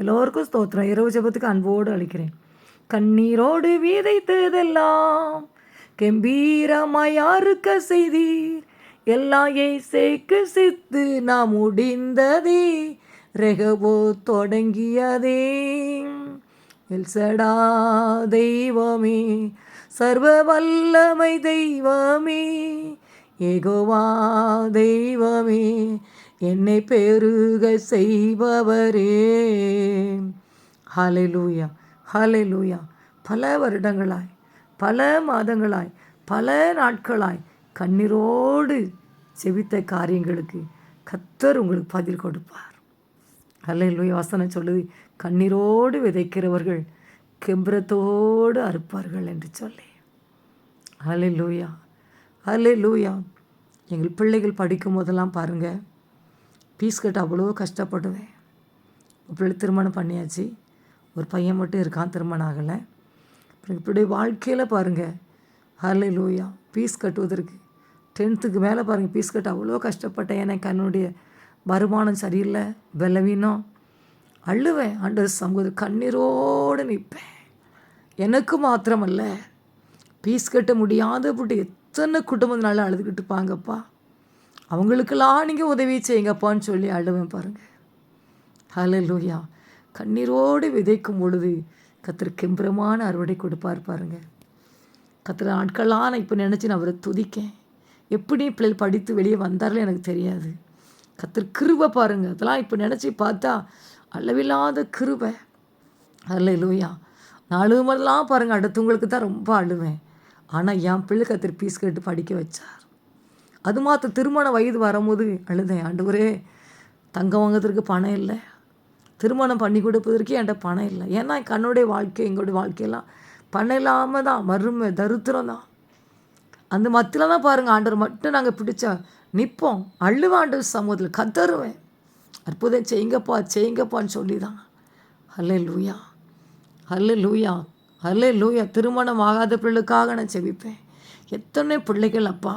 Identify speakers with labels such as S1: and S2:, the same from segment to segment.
S1: எல்லோருக்கும் ஸ்தோத்திரம் இரவு ஜபத்துக்கு அன்போடு அழிக்கிறேன் கண்ணீரோடு விதைத்ததெல்லாம் கெம்பீரமாயாருக்க செய்தீர் எல்லா ஏசைக்கு சித்து நாம் முடிந்ததே ரெகவோ தொடங்கியதே எல்சடா தெய்வமே சர்வ வல்லமை தெய்வமே ஏகோவா தெய்வமே என்னை பெருக செய்பவரே ஹலை லூயா ஹலை லூயா பல வருடங்களாய் பல மாதங்களாய் பல நாட்களாய் கண்ணீரோடு செவித்த காரியங்களுக்கு கத்தர் உங்களுக்கு பதில் கொடுப்பார் லூயா வசனம் சொல்லுது கண்ணீரோடு விதைக்கிறவர்கள் கெம்பரத்தோடு அறுப்பார்கள் என்று சொல்லி ஹலை லூயா அலை லூயா எங்கள் பிள்ளைகள் படிக்கும் போதெல்லாம் பாருங்கள் ஃபீஸ் கட்ட அவ்வளோ கஷ்டப்படுவேன் இப்படி திருமணம் பண்ணியாச்சு ஒரு பையன் மட்டும் இருக்கான் திருமணம் ஆகலை அப்புறம் இப்படி வாழ்க்கையில் பாருங்கள் ஹர்லை லூயா பீஸ் கட்டுவதற்கு டென்த்துக்கு மேலே பாருங்கள் பீஸ் கட்ட அவ்வளோ கஷ்டப்பட்டேன் எனக்கு என்னுடைய வருமானம் சரியில்லை வெலவீனம் அழுவேன் ஆண்டர் சமூக கண்ணீரோடு நிற்பேன் எனக்கு மாத்திரமல்ல பீஸ் கட்ட முடியாத போட்டு எத்தனை குடும்பத்தினால அழுதுகிட்டு இருப்பாங்கப்பா அவங்களுக்கெல்லாம் நீங்கள் உதவி செய்யுங்கப்பான்னு சொல்லி அழுவேன் பாருங்கள் ஹலோ லூயா கண்ணீரோடு விதைக்கும் பொழுது கத்திர கெம்பிரமான அறுவடை கொடுப்பார் பாருங்க கத்திர ஆட்களாக நான் இப்போ நினச்சி நான் அவரை துதிக்கேன் எப்படி பிள்ளைகள் படித்து வெளியே வந்தார்ல எனக்கு தெரியாது கத்திர கிருவை பாருங்கள் அதெல்லாம் இப்போ நினச்சி பார்த்தா அளவில்லாத கிருவை அல்ல லூயா நான் அழுவதெல்லாம் பாருங்கள் அடுத்தவங்களுக்கு தான் ரொம்ப அழுவேன் ஆனால் என் பிள்ளை கத்திர பீஸ் கேட்டு படிக்க வச்சார் அது மாத்த திருமண வயது வரும்போது அழுதேன் ஆண்டவரே தங்கம் வாங்கிறதுக்கு பணம் இல்லை திருமணம் பண்ணி கொடுப்பதற்கே என்கிட்ட பணம் இல்லை ஏன்னா கண்ணுடைய வாழ்க்கை எங்களுடைய வாழ்க்கையெல்லாம் பணம் இல்லாமல் தான் மறுமை தருத்திரம் தான் அந்த மத்தியில் தான் பாருங்கள் ஆண்டவர் மட்டும் நாங்கள் பிடிச்சா நிற்போம் அள்ளுவாண்டு சமூகத்தில் கத்தருவேன் அற்புதம் செய்யுங்கப்பா செய்யுங்கப்பான்னு சொல்லி தான் ஹல்லே லூயா ஹல்லே லூயா ஹல்லே லூயா திருமணம் ஆகாத பிள்ளைக்காக நான் செவிப்பேன் எத்தனை பிள்ளைகள் அப்பா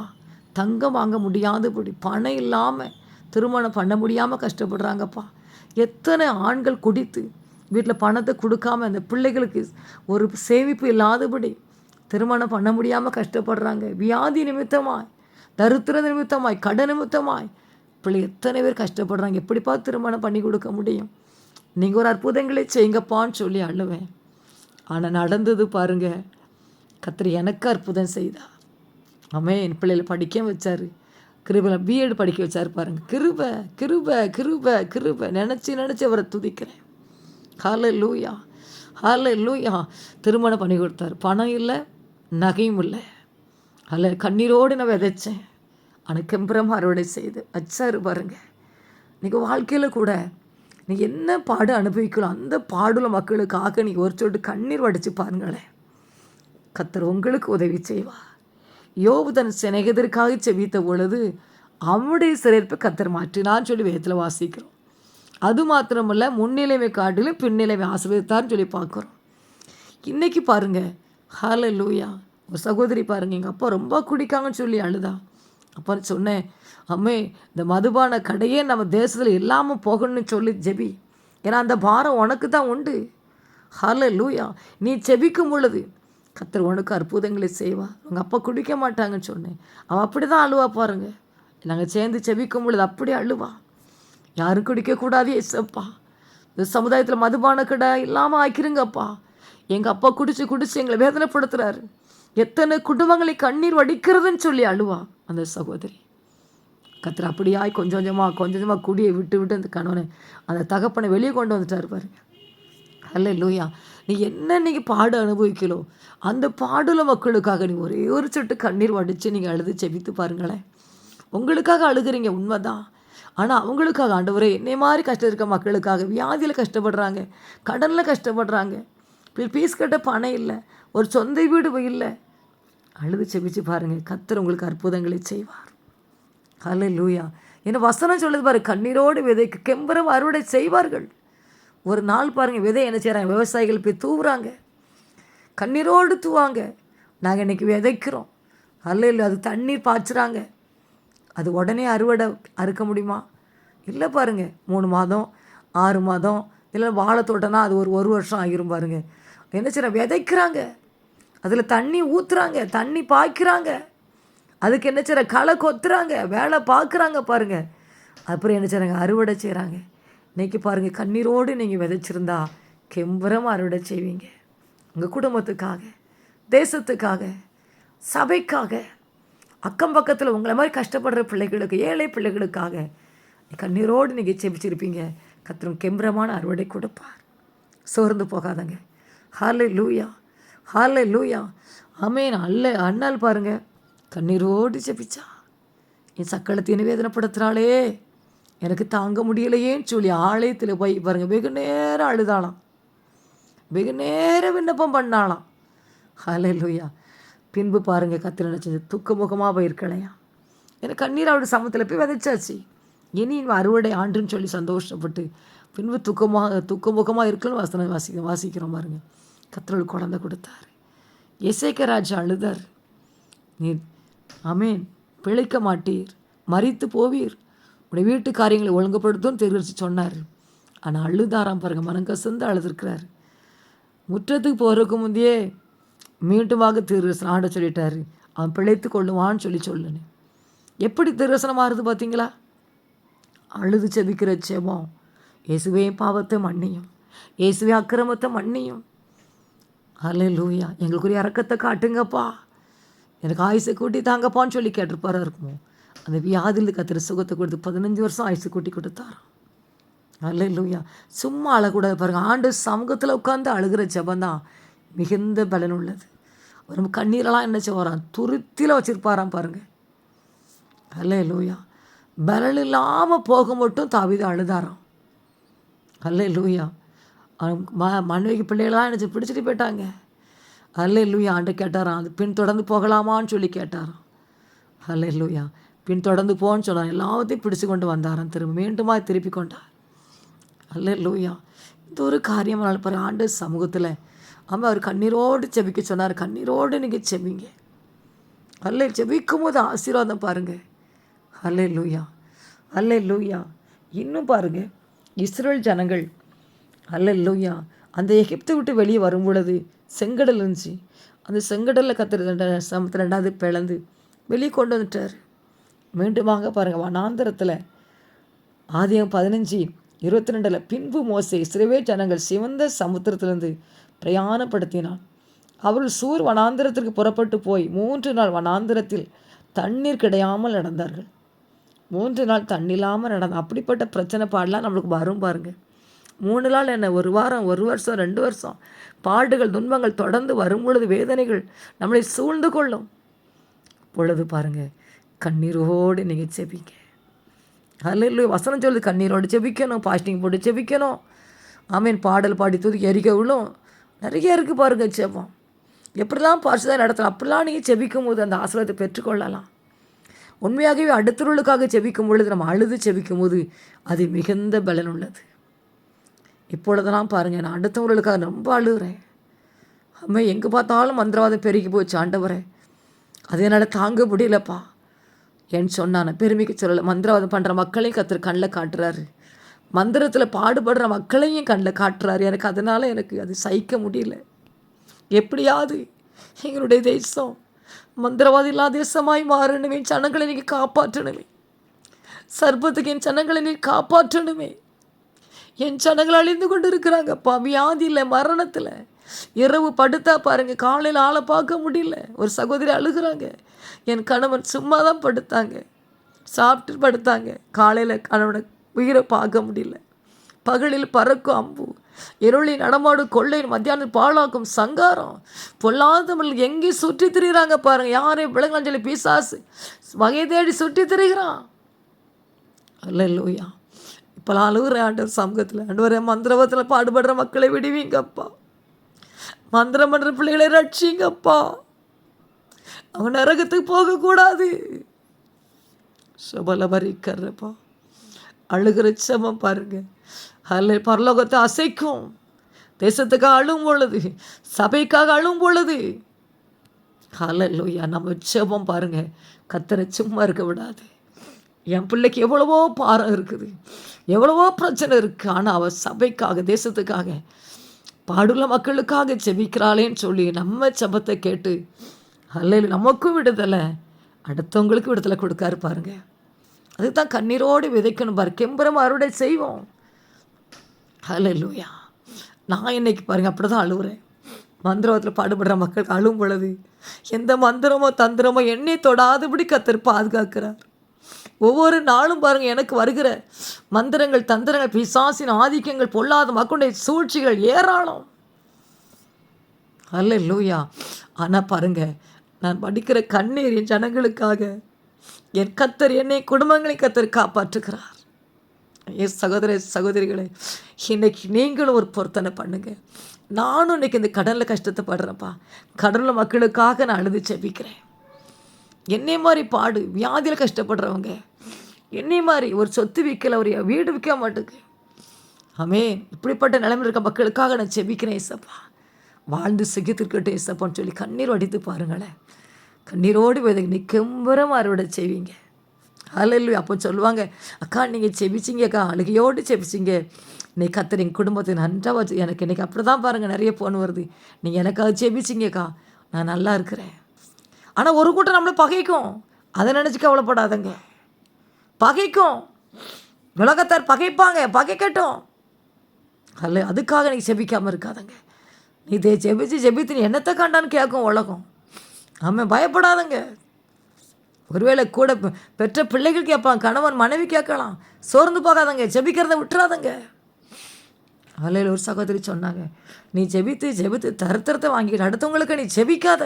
S1: தங்கம் வாங்க முடியாது இப்படி பணம் இல்லாமல் திருமணம் பண்ண முடியாமல் கஷ்டப்படுறாங்கப்பா எத்தனை ஆண்கள் குடித்து வீட்டில் பணத்தை கொடுக்காம அந்த பிள்ளைகளுக்கு ஒரு சேமிப்பு இல்லாதபடி திருமணம் பண்ண முடியாமல் கஷ்டப்படுறாங்க வியாதி நிமித்தமாய் தருத்திர நிமித்தமாய் கடை நிமித்தமாய் பிள்ளை எத்தனை பேர் கஷ்டப்படுறாங்க எப்படிப்பா திருமணம் பண்ணி கொடுக்க முடியும் நீங்கள் ஒரு அற்புதங்களே செய்யுங்கப்பான்னு சொல்லி அழுவேன் ஆனால் நடந்தது பாருங்கள் கத்திரி எனக்கு அற்புதம் செய்தா அவன் என் பிள்ளைகளை படிக்க வச்சார் கிருபில் பிஎட் படிக்க வச்சார் பாருங்கள் கிருப கிருப கிருப கிருப நினச்சி நினச்சி அவரை துதிக்கிறேன் ஹால லூயா ஹால லூயா திருமணம் பண்ணி கொடுத்தாரு பணம் இல்லை நகையும் இல்லை அதில் கண்ணீரோடு நான் விதைச்சேன் ஆனால் கெம்பரம் அறுவடை செய்து வச்சார் பாருங்கள் இன்றைக்கி வாழ்க்கையில் கூட நீ என்ன பாடு அனுபவிக்கலாம் அந்த பாடுள்ள மக்களுக்காக நீங்கள் ஒரு சொல்லிட்டு கண்ணீர் வடித்து பாருங்களேன் கத்தர் உங்களுக்கு உதவி செய்வார் யோபு தன் சிநேகிதருக்காக செவித்த பொழுது அவனுடைய சிறைப்பு கத்தர் மாற்றினான்னு சொல்லி வேதத்தில் வாசிக்கிறோம் அது மாத்திரமல்ல முன்னிலைமை காட்டிலும் பின்னிலைமை ஆசிரியத்தான்னு சொல்லி பார்க்குறோம் இன்றைக்கி பாருங்கள் ஹால லூயா ஒரு சகோதரி பாருங்கள் எங்கள் அப்பா ரொம்ப குடிக்காங்கன்னு சொல்லி அழுதா அப்போ சொன்னேன் அம்மே இந்த மதுபான கடையே நம்ம தேசத்தில் இல்லாமல் போகணும்னு சொல்லி ஜெபி ஏன்னா அந்த பாரம் உனக்கு தான் உண்டு ஹால லூயா நீ செபிக்கும் பொழுது கத்தர் உனக்கு அற்புதங்களை செய்வா உங்கள் அப்பா குடிக்க மாட்டாங்கன்னு சொன்னேன் அவள் அப்படி தான் அழுவா பாருங்கள் நாங்கள் சேர்ந்து செவிக்கும் பொழுது அப்படி அழுவா யாரும் குடிக்கக்கூடாது ஏசப்பா இந்த சமுதாயத்தில் மதுபான கடை இல்லாமல் ஆக்கிருங்கப்பா எங்கள் அப்பா குடிச்சு குடிச்சு எங்களை வேதனைப்படுத்துகிறாரு எத்தனை குடும்பங்களை கண்ணீர் வடிக்கிறதுன்னு சொல்லி அழுவா அந்த சகோதரி கத்திர அப்படியாய் கொஞ்சம் கொஞ்சமாக கொஞ்சம் கொஞ்சமாக குடியை விட்டு விட்டு அந்த கணவனை அந்த தகப்பனை வெளியே கொண்டு வந்துட்டார் பாருங்க அல்ல லூயா நீ என்ன நீங்கள் பாடு அனுபவிக்கலோ அந்த பாடுல மக்களுக்காக நீ ஒரே ஒரு சொட்டு கண்ணீர் வடித்து நீங்கள் அழுது செவித்து பாருங்களேன் உங்களுக்காக அழுகிறீங்க உண்மைதான் ஆனால் அவங்களுக்காக ஆண்டவரே என்னை மாதிரி கஷ்டம் இருக்க மக்களுக்காக வியாதியில் கஷ்டப்படுறாங்க கடனில் கஷ்டப்படுறாங்க பீஸ் கட்ட பணம் இல்லை ஒரு சொந்த வீடு இல்லை அழுது செபிச்சு பாருங்கள் கத்தர் உங்களுக்கு அற்புதங்களை செய்வார் ஹலே லூயா என்ன வசனம் சொல்லுது பாரு கண்ணீரோடு விதைக்கு கெம்பரம் அறுவடை செய்வார்கள் ஒரு நாள் பாருங்கள் விதை என்ன செய்கிறாங்க விவசாயிகள் போய் தூவுறாங்க கண்ணீரோடு தூவாங்க நாங்கள் இன்றைக்கி விதைக்கிறோம் அல்ல இல்லை அது தண்ணீர் பாய்ச்சுறாங்க அது உடனே அறுவடை அறுக்க முடியுமா இல்லை பாருங்கள் மூணு மாதம் ஆறு மாதம் இல்லை வாழைத்தோட்டம்னா அது ஒரு ஒரு வருஷம் ஆகிரும் பாருங்கள் என்ன செய்கிற விதைக்கிறாங்க அதில் தண்ணி ஊற்றுறாங்க தண்ணி பாய்க்கிறாங்க அதுக்கு என்ன செய்கிற களை கொத்துறாங்க வேலை பார்க்குறாங்க பாருங்கள் அப்புறம் என்ன செய்கிறாங்க அறுவடை செய்கிறாங்க இன்றைக்கி பாருங்கள் கண்ணீரோடு நீங்கள் விதைச்சிருந்தா கெம்பரமாக அறுவடை செய்வீங்க உங்கள் குடும்பத்துக்காக தேசத்துக்காக சபைக்காக அக்கம் பக்கத்தில் உங்களை மாதிரி கஷ்டப்படுற பிள்ளைகளுக்கு ஏழை பிள்ளைகளுக்காக கண்ணீரோடு நீங்கள் செபிச்சிருப்பீங்க கத்திரம் கெம்பரமான அறுவடை கொடுப்பார் சோர்ந்து போகாதங்க ஹாலே லூயா ஹாலே லூயா ஆமே அல்ல அண்ணால் பாருங்கள் கண்ணீரோடு செபிச்சா என் சக்களத்தின் வேதனைப்படுத்துகிறாளே எனக்கு தாங்க முடியலையேன்னு சொல்லி ஆலயத்தில் போய் பாருங்கள் வெகு நேரம் அழுதாலாம் வெகு நேரம் விண்ணப்பம் பண்ணாலாம் ஹலே பின்பு பாருங்க கத்திர நினச்சது துக்கமுகமாக போயிருக்கலையா எனக்கு கண்ணீர் அவருடைய சமத்தில் போய் விதைச்சாச்சு இனி அறுவடை ஆண்டுன்னு சொல்லி சந்தோஷப்பட்டு பின்பு துக்கமாக துக்கமுகமாக இருக்குன்னு வாசனை வாசிக்க வாசிக்கிறோம் பாருங்க கத்திரல் குழந்த கொடுத்தார் எசேக்க ராஜா அழுதார் நீ அமேன் பிழைக்க மாட்டீர் மறித்து போவீர் உடைய வீட்டு காரியங்களை ஒழுங்குபடுத்தும் தெரிவித்து சொன்னார் ஆனால் அழுதாராம் பாருங்கள் மனம் கசந்து அழுதுருக்கிறார் முற்றத்துக்கு போகிறதுக்கு முந்தையே மீண்டுமாக திருவசனம் ஆட சொல்லிட்டார் அவன் பிழைத்து கொள்ளுவான்னு சொல்லி சொல்லுன்னு எப்படி திருவசனம் ஆறுது பார்த்தீங்களா அழுது செபிக்கிற செபம் இயேசுவே பாவத்தை மன்னியும் இயேசுவே அக்கிரமத்தை மன்னியும் அல்ல லூயா எங்களுக்குரிய இறக்கத்தை காட்டுங்கப்பா எனக்கு ஆயுசை கூட்டி தாங்கப்பான்னு சொல்லி கேட்டிருப்பாராக இருக்குமோ அந்த வியாதிலு கத்துற சுகத்தை கொடுத்து பதினஞ்சு வருஷம் ஆயுசு கூட்டி கொடுத்தார் அல்ல இல்லையா சும்மா அழக்கூடாது பாருங்கள் ஆண்டு சமூகத்தில் உட்காந்து அழுகிற ஜபந்தான் மிகுந்த பலன் உள்ளது நம்ம கண்ணீரெல்லாம் என்ன செய்வாராம் துருத்தியில் வச்சுருப்பாராம் பாருங்கள் அல்ல இல்லையா பலன் இல்லாமல் போக மட்டும் தாவித அழுதாராம் அல்ல இல்லையா ம மனைவிக்கு பிள்ளைகளாம் என்ன பிடிச்சிட்டு போயிட்டாங்க அல்ல இல்லையா ஆண்டு கேட்டாராம் அது பின் தொடர்ந்து போகலாமான்னு சொல்லி கேட்டாராம் அல்ல இல்லையா பின் தொடர்ந்து போன்னு சொன்னார் எல்லாத்தையும் பிடிச்சு கொண்டு வந்தாரன் திரும்ப மீண்டுமா திருப்பி கொண்டார் அல்ல லூயா இந்த ஒரு காரியம் நடப்பார் ஆண்டு சமூகத்தில் ஆமாம் அவர் கண்ணீரோடு செபிக்க சொன்னார் கண்ணீரோடு நீங்கள் செபிங்க அல்ல செபிக்கும் போது ஆசீர்வாதம் பாருங்கள் அல்ல லூயா அல்ல லூயா இன்னும் பாருங்கள் இஸ்ரேல் ஜனங்கள் அல்ல லூயா அந்த எகிப்தை விட்டு வெளியே வரும் பொழுது செங்கடல் இருந்துச்சு அந்த செங்கடலில் கத்துற சமத்து ரெண்டாவது பிளந்து வெளியே கொண்டு வந்துட்டார் மீண்டுமாக பாருங்கள் வனாந்திரத்தில் ஆதியம் பதினஞ்சு இருபத்தி ரெண்டில் பின்பு மோசை சிறுவே ஜனங்கள் சிவந்த சமுத்திரத்திலிருந்து பிரயாணப்படுத்தினான் அவர்கள் சூர் வனாந்திரத்திற்கு புறப்பட்டு போய் மூன்று நாள் வனாந்திரத்தில் தண்ணீர் கிடையாமல் நடந்தார்கள் மூன்று நாள் தண்ணில்லாமல் நடந்த அப்படிப்பட்ட பிரச்சனை பாடலாம் நம்மளுக்கு வரும் பாருங்கள் மூணு நாள் என்ன ஒரு வாரம் ஒரு வருஷம் ரெண்டு வருஷம் பாடுகள் துன்பங்கள் தொடர்ந்து வரும் பொழுது வேதனைகள் நம்மளை சூழ்ந்து கொள்ளும் பொழுது பாருங்கள் கண்ணீரோடு நீங்கள் செபிக்க அதில் இல்லை வசனம் சொல்லுது கண்ணீரோடு செபிக்கணும் பாஸ்டிங் போட்டு செபிக்கணும் ஆமீன் பாடல் பாடி தூக்கி எரிக்க நிறைய இருக்குது பாருங்கள் செபம் எப்படிலாம் பாஸ்ட் தான் நடத்தலாம் அப்படிலாம் நீங்கள் செபிக்கும் போது அந்த ஆசிரியத்தை பெற்றுக்கொள்ளலாம் உண்மையாகவே அடுத்தவர்களுக்காக செபிக்கும் பொழுது நம்ம அழுது செபிக்கும் போது அது மிகுந்த பலன் உள்ளது இப்பொழுதெல்லாம் பாருங்கள் நான் அடுத்தவர்களுக்காக ரொம்ப அழுகிறேன் அம்மா எங்கே பார்த்தாலும் மந்திரவாதம் பெருகி போச்சு அது அதனால் தாங்க முடியலப்பா என் சொன்னான பெருமைக்கு சொல்லலை மந்திரவாதம் பண்ணுற மக்களையும் கத்துற கண்ணில் காட்டுறாரு மந்திரத்தில் பாடுபடுற மக்களையும் கண்ணில் காட்டுறாரு எனக்கு அதனால் எனக்கு அது சகிக்க முடியல எப்படியாவது எங்களுடைய தேசம் மந்திரவாதி இல்லாத தேசமாய் மாறணுமே ஜனங்களை நீங்கள் காப்பாற்றணுமே சர்பத்துக்கு என் சனங்களை நீ காப்பாற்றணுமே என் சனங்கள் அழிந்து கொண்டு இருக்கிறாங்கப்பா வியாதியில் மரணத்தில் இரவு படுத்தா பாருங்க காலையில் ஆளை பார்க்க முடியல ஒரு சகோதரி அழுகிறாங்க என் கணவன் சும்மா தான் படுத்தாங்க சாப்பிட்டு படுத்தாங்க காலையில் கணவனை உயிரை பார்க்க முடியல பகலில் பறக்கும் அம்பு இருளி நடமாடு கொள்ளை மத்தியானம் பாழாக்கும் சங்காரம் பொல்லாதவள் எங்கே சுற்றி திரிகிறாங்க பாருங்க யாரையும் விலங்காஞ்சலி சொல்லி பீசாசு வகை தேடி சுற்றி திரிகிறான் அல்ல இல்லையா இப்போலாம் அழுகுற ஆண்டவர் சமூகத்தில் வர மந்திரவத்தில் பாடுபடுற மக்களை விடுவீங்கப்பா மந்திரம் மன்ற பிள்ளைகளை ரட்சிங்கப்பா அவன் நரகத்துக்கு போகக்கூடாது பறிக்கிறப்பா அழுகிற சமம் பாருங்க அல்ல பரலோகத்தை அசைக்கும் தேசத்துக்காக அழும் பொழுது சபைக்காக அழும் பொழுது ஹலல்லுயா நம்ம ஜெபம் பாருங்க கத்திர சும்மா இருக்க விடாது என் பிள்ளைக்கு எவ்வளவோ பாரம் இருக்குது எவ்வளவோ பிரச்சனை இருக்குது ஆனால் அவள் சபைக்காக தேசத்துக்காக பாடுள்ள மக்களுக்காக செபிக்கிறாளேன்னு சொல்லி நம்ம சபத்தை கேட்டு அல்ல நமக்கும் விடுதலை அடுத்தவங்களுக்கு விடுதலை கொடுக்காரு பாருங்க அதுதான் கண்ணீரோடு விதைக்கணும் பாரு கெம்பரம் அறுவடை செய்வோம் அல்ல இல்லையா நான் இன்னைக்கு பாருங்கள் அப்படி தான் அழுகுறேன் மந்திரவத்தில் பாடுபடுற மக்களுக்கு அழும் பொழுது எந்த மந்திரமோ தந்திரமோ என்னை தொடாதபடி கத்தர் பாதுகாக்கிறார் ஒவ்வொரு நாளும் பாருங்கள் எனக்கு வருகிற மந்திரங்கள் தந்திரங்கள் பிசாசின் ஆதிக்கங்கள் பொல்லாத மக்களுடைய சூழ்ச்சிகள் ஏராளம் அல்ல லூயா ஆனால் பாருங்கள் நான் படிக்கிற கண்ணீர் என் ஜனங்களுக்காக என் கத்தர் என்னை குடும்பங்களை கத்தர் காப்பாற்றுகிறார் என் சகோதர சகோதரிகளை இன்னைக்கு நீங்களும் ஒரு பொருத்தனை பண்ணுங்கள் நானும் இன்னைக்கு இந்த கடலில் கஷ்டத்தை படுறேன்ப்பா கடலில் மக்களுக்காக நான் அழுது செபிக்கிறேன் என்னை மாதிரி பாடு வியாதியில் கஷ்டப்படுறவங்க என்னை மாதிரி ஒரு சொத்து விற்கல ஒரு வீடு விற்க மாட்டேங்குது ஆமே இப்படிப்பட்ட நிலைமை இருக்க மக்களுக்காக நான் செவிக்கிறேன் ஏசப்பா வாழ்ந்து சிகித்திருக்கட்டும் ஏசப்பான்னு சொல்லி கண்ணீர் வடித்து பாருங்களேன் கண்ணீரோடு போய் நிக்கம்பரம் அறுவடை செய்வீங்க அலல்லு அப்போ சொல்லுவாங்க அக்கா நீங்கள் செவிச்சிங்க அக்கா அழுகையோடு செவிச்சிங்க இன்னைக்கு கத்தர் எங்கள் குடும்பத்தை நன்றாக வச்சு எனக்கு இன்றைக்கி அப்படி தான் பாருங்கள் நிறைய ஃபோன் வருது நீங்கள் எனக்காக செபிச்சிங்கக்கா நான் நல்லா இருக்கிறேன் ஆனால் ஒரு கூட்டம் நம்மளை பகைக்கும் அதை நினச்சி கவலைப்படாதங்க பகைக்கும் உலகத்தார் பகைப்பாங்க பகைக்கட்டும் அல்ல அதுக்காக நீ செபிக்காமல் இருக்காதங்க நீ இதை செபிச்சு செபித்து நீ என்னத்தை காண்டான்னு கேட்கும் உலகம் நம்ம பயப்படாதங்க ஒருவேளை கூட பெற்ற பிள்ளைகள் கேட்பான் கணவன் மனைவி கேட்கலாம் சோர்ந்து போகாதங்க செபிக்கிறத விட்டுறாதங்க அதில் ஒரு சகோதரி சொன்னாங்க நீ ஜெபித்து ஜெபித்து தருத்தரத்தை வாங்கிட்டு அடுத்தவங்களுக்கு நீ ஜெபிக்காத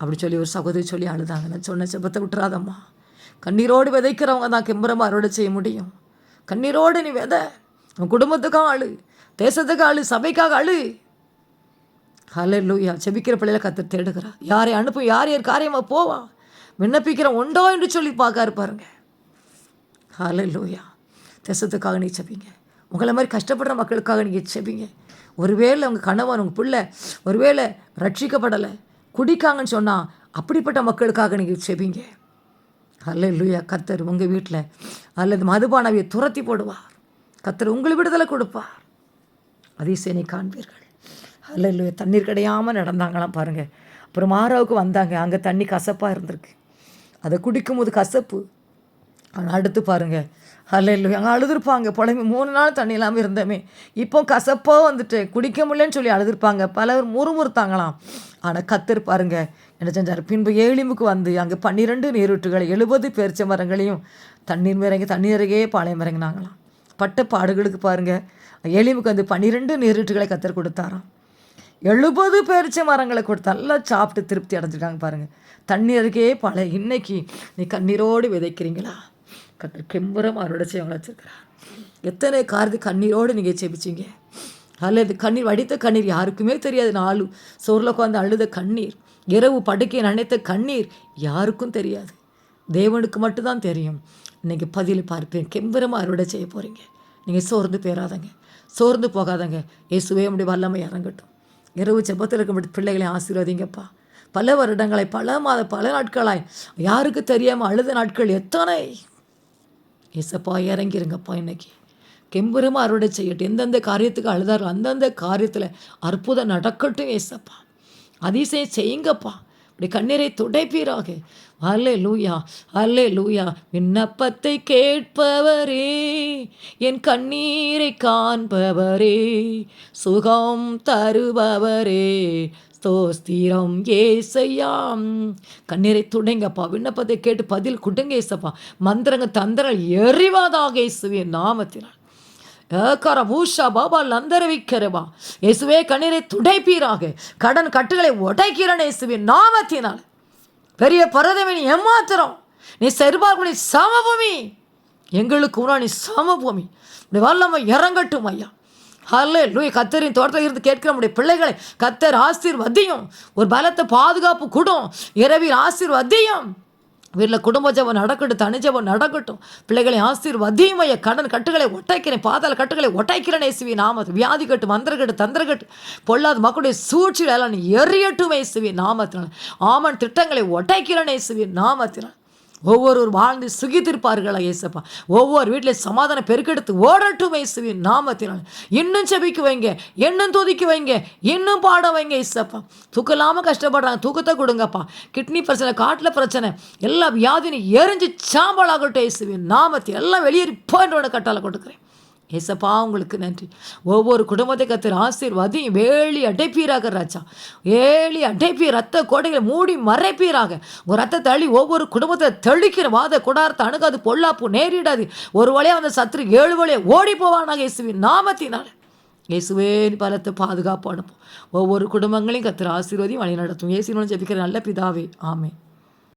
S1: அப்படி சொல்லி ஒரு சகோதரி சொல்லி அழுதாங்கன்னு சொன்ன செபத்தை விட்டுறாதம்மா கண்ணீரோடு விதைக்கிறவங்க தான் கெம்பரமாக அறுவடை செய்ய முடியும் கண்ணீரோடு நீ விதை உன் குடும்பத்துக்கும் அழு தேசத்துக்கும் அழு சபைக்காக அழு ஹலே லூயா செபிக்கிற பிள்ளைகளை கற்று தேடுகிறா யாரை அனுப்பும் யார் யார் காரியமாக போவா விண்ணப்பிக்கிற உண்டோ என்று சொல்லி பார்க்காரு இருப்பாருங்க ஹலே லூயா தேசத்துக்காக நீ செபிங்க உங்களை மாதிரி கஷ்டப்படுற மக்களுக்காக நீங்கள் செபிங்க ஒருவேளை உங்கள் கணவன் உங்கள் பிள்ளை ஒருவேளை ரட்சிக்கப்படலை குடிக்காங்கன்னு சொன்னால் அப்படிப்பட்ட மக்களுக்காக நீங்கள் செபிங்க அல்ல இல்லையா கத்தர் உங்கள் வீட்டில் அல்லது மதுபானவியை துரத்தி போடுவார் கத்தர் உங்களை விடுதலை கொடுப்பார் அதிசயனை காண்பீர்கள் அல்ல இல்லையா தண்ணீர் கிடையாமல் நடந்தாங்களாம் பாருங்கள் அப்புறம் மாறாவுக்கு வந்தாங்க அங்கே தண்ணி கசப்பாக இருந்திருக்கு அதை குடிக்கும்போது கசப்பு ஆனால் அடுத்து பாருங்கள் அல்ல அங்கே அழுதுருப்பாங்க புலம்பி மூணு நாள் தண்ணி இல்லாமல் இருந்தோமே இப்போ கசப்பாக வந்துட்டு குடிக்க முடியலன்னு சொல்லி அழுதுருப்பாங்க பலர் முறுமுறுத்தாங்களாம் ஆனால் கத்திருப்பாருங்க பாருங்க என்ன செஞ்சார் பின்பு ஏழிமுக்கு வந்து அங்கே பன்னிரெண்டு நீரூற்றுகளை எழுபது பேரிச்ச மரங்களையும் தண்ணீர் மிறங்கி தண்ணீரையே பாளையம் இறங்கினாங்களாம் பட்ட பாடுகளுக்கு பாருங்கள் ஏழிமுக்கு வந்து பன்னிரெண்டு நீரூற்றுகளை கத்தர் கொடுத்தாராம் எழுபது பேரிச்ச மரங்களை கொடுத்து நல்லா சாப்பிட்டு திருப்தி அடைஞ்சிருக்காங்க பாருங்கள் தண்ணீருக்கே பழைய இன்னைக்கு நீ கண்ணீரோடு விதைக்கிறீங்களா கத்த கெம்புரம் அவரோட செய்வங்களை வச்சுருக்கிறார் எத்தனை காரது கண்ணீரோடு நீங்கள் செபிச்சிங்க அல்லது கண்ணீர் வடித்த கண்ணீர் யாருக்குமே தெரியாது நாலு சோரில் உட்காந்து அழுத கண்ணீர் இரவு படுக்கை நினைத்த கண்ணீர் யாருக்கும் தெரியாது தேவனுக்கு மட்டும்தான் தெரியும் இன்றைக்கி பதில் பார்ப்பேன் கெம்பரமாக அறுவடை செய்ய போகிறீங்க நீங்கள் சோர்ந்து போயிடாதங்க சோர்ந்து போகாதங்க இயேசுவே அப்படி வல்லமை இறங்கட்டும் இரவு செப்பத்தில் இருக்க பிள்ளைகளை ஆசீர்வாதிங்கப்பா பல வருடங்களை பல மாத பல நாட்களாய் யாருக்கு தெரியாமல் அழுத நாட்கள் எத்தனை ஏசப்பா இறங்கிருங்கப்பா இன்னைக்கு கெம்புரமாக அறுவடை செய்யட்டும் எந்தெந்த காரியத்துக்கு அழுதாரோ அந்தந்த காரியத்தில் அற்புதம் நடக்கட்டும் ஏசப்பா அதிசயம் செய்யுங்கப்பா அப்படி கண்ணீரை துடைப்பீராக அல்லே லூயா அல்லே லூயா விண்ணப்பத்தை கேட்பவரே என் கண்ணீரை காண்பவரே சுகம் தருபவரே ஸ்தோஸ்திரம் ஏசையாம் கண்ணீரை துடைங்கப்பா விண்ணப்பத்தை கேட்டு பதில் குடுங்க ஏசப்பா மந்திரங்க தந்திரம் எறிவாதாக இயேசுவின் நாமத்தினால் ஏக்கார ஊஷா பாபா லந்தரவிக்கிறவா இயேசுவே கண்ணீரை துடைப்பீராக கடன் கட்டுகளை உடைக்கிறேன் இயேசுவின் நாமத்தினால் பெரிய பரதவின் ஏமாத்திரம் நீ செர்பார்குனி சமபூமி எங்களுக்கு நீ சமபூமி இப்படி வல்லமை இறங்கட்டும் ஐயா ஹலே லூய் கத்தரின் தோட்டத்தில் இருந்து கேட்கிற நம்முடைய பிள்ளைகளை கத்தர் ஆசீர்வதியும் ஒரு பலத்தை பாதுகாப்பு கூடும் இரவின் ஆசீர்வதியும் வீட்டில் குடும்ப ஜபம் நடக்கட்டும் தனி ஜபம் நடக்கட்டும் பிள்ளைகளை ஆசிர் ஐயா கடன் கட்டுகளை ஒட்டைக்கிறேன் பாதாள கட்டுகளை ஒட்டைக்கிறேன் இயேசுவி நாமத்து வியாதி கட்டு மந்திரக்கட்டு தந்திரக்கட்டு பொல்லாத மக்களுடைய சூழ்ச்சியில் எல்லாம் எரியட்டுமே இயேசுவி நாமத்தினால் ஆமன் திட்டங்களை ஒட்டைக்கிறேன் இயேசுவி நாமத்தினால் ஒவ்வொருவர் வாழ்ந்து சுகித்திருப்பார்களா ஏசப்பா ஒவ்வொரு வீட்டில் சமாதானம் பெருக்கெடுத்து ஓடட்டும் இயேசுவின் நாமத்தினால் இன்னும் செபிக்கு வைங்க இன்னும் துதிக்கு வைங்க இன்னும் பாட வைங்க ஏசப்பா தூக்கம் இல்லாமல் கஷ்டப்படுறாங்க தூக்கத்தை கொடுங்கப்பா கிட்னி பிரச்சனை காட்டில் பிரச்சனை எல்லா வியாதினும் எரிஞ்சு சாம்பலாகட்டும் இயேசுவின் நாமத்தில் எல்லாம் வெளியேறி போயிட்டு கட்டால கொடுக்குறேன் ஏசப்பா உங்களுக்கு நன்றி ஒவ்வொரு குடும்பத்தை கத்திர ஆசீர்வாதி வேலி அடைப்பீராக ராஜா ஏழி அடைப்பி ரத்த கோடைகளை மூடி மறைப்பீராக உங்கள் ரத்த தள்ளி ஒவ்வொரு குடும்பத்தை தெளிக்கிற வாத கொடார்த்த அணுகாது பொல்லாப்பு நேரிடாது ஒரு வழியாக அந்த சத்ரு ஏழு வழியை ஓடி போவானாக இயேசுவின் நாமத்தினால் இயேசுவேன் பலத்தை பாதுகாப்பு அனுப்பும் ஒவ்வொரு குடும்பங்களையும் கத்துற ஆசீர்வதி வழி நடத்தும் இயேசுன்னு ஜெபிக்கிற நல்ல பிதாவே ஆமே